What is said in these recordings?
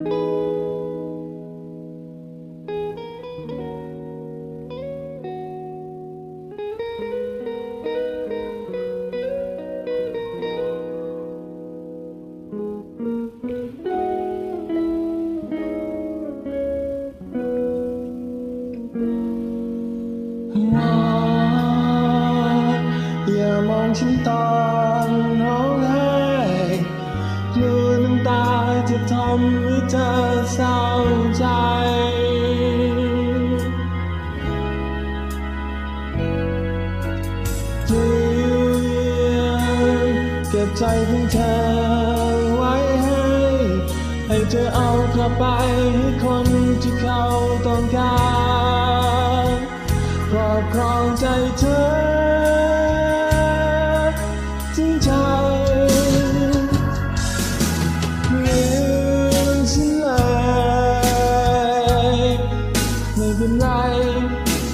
อย่าม ทำให้เธอเศร้าใจเพียงเก็บใจของเธอไว้ให้ ให้เธอเอากลับไปให้คนที่เขา ไม่เป็นไร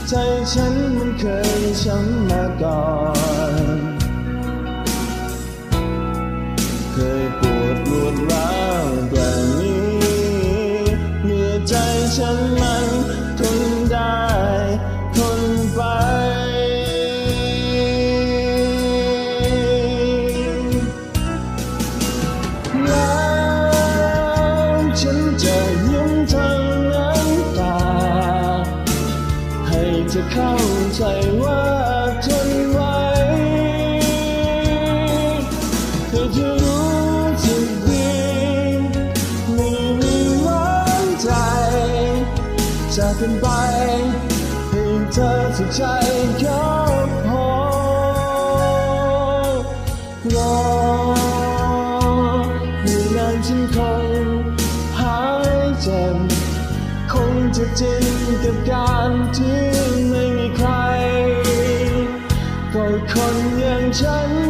ใจฉันมันเคยช้ำมาก่อน เข้าใจว่าทนไว้เธอจะรู้สึกดีไม่มีหวังใจจากกันไปให้เธอสุขใจก็พอรออยู่นานฉันคงหายเจ็บคงจะจริงกับการที่ คนอย่างฉัน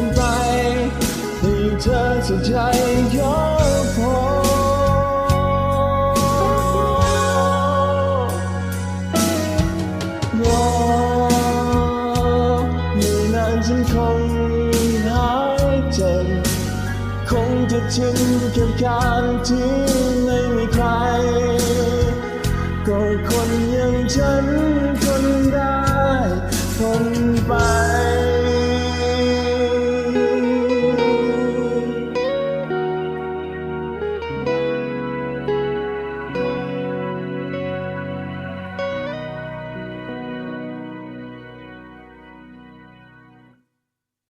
จากกันไปให้เธอสุดใจก็พอรออยู่นานฉันคงหายเจ็บคงจะชินกับการที่ไม่มีใครก็คนอย่างฉัน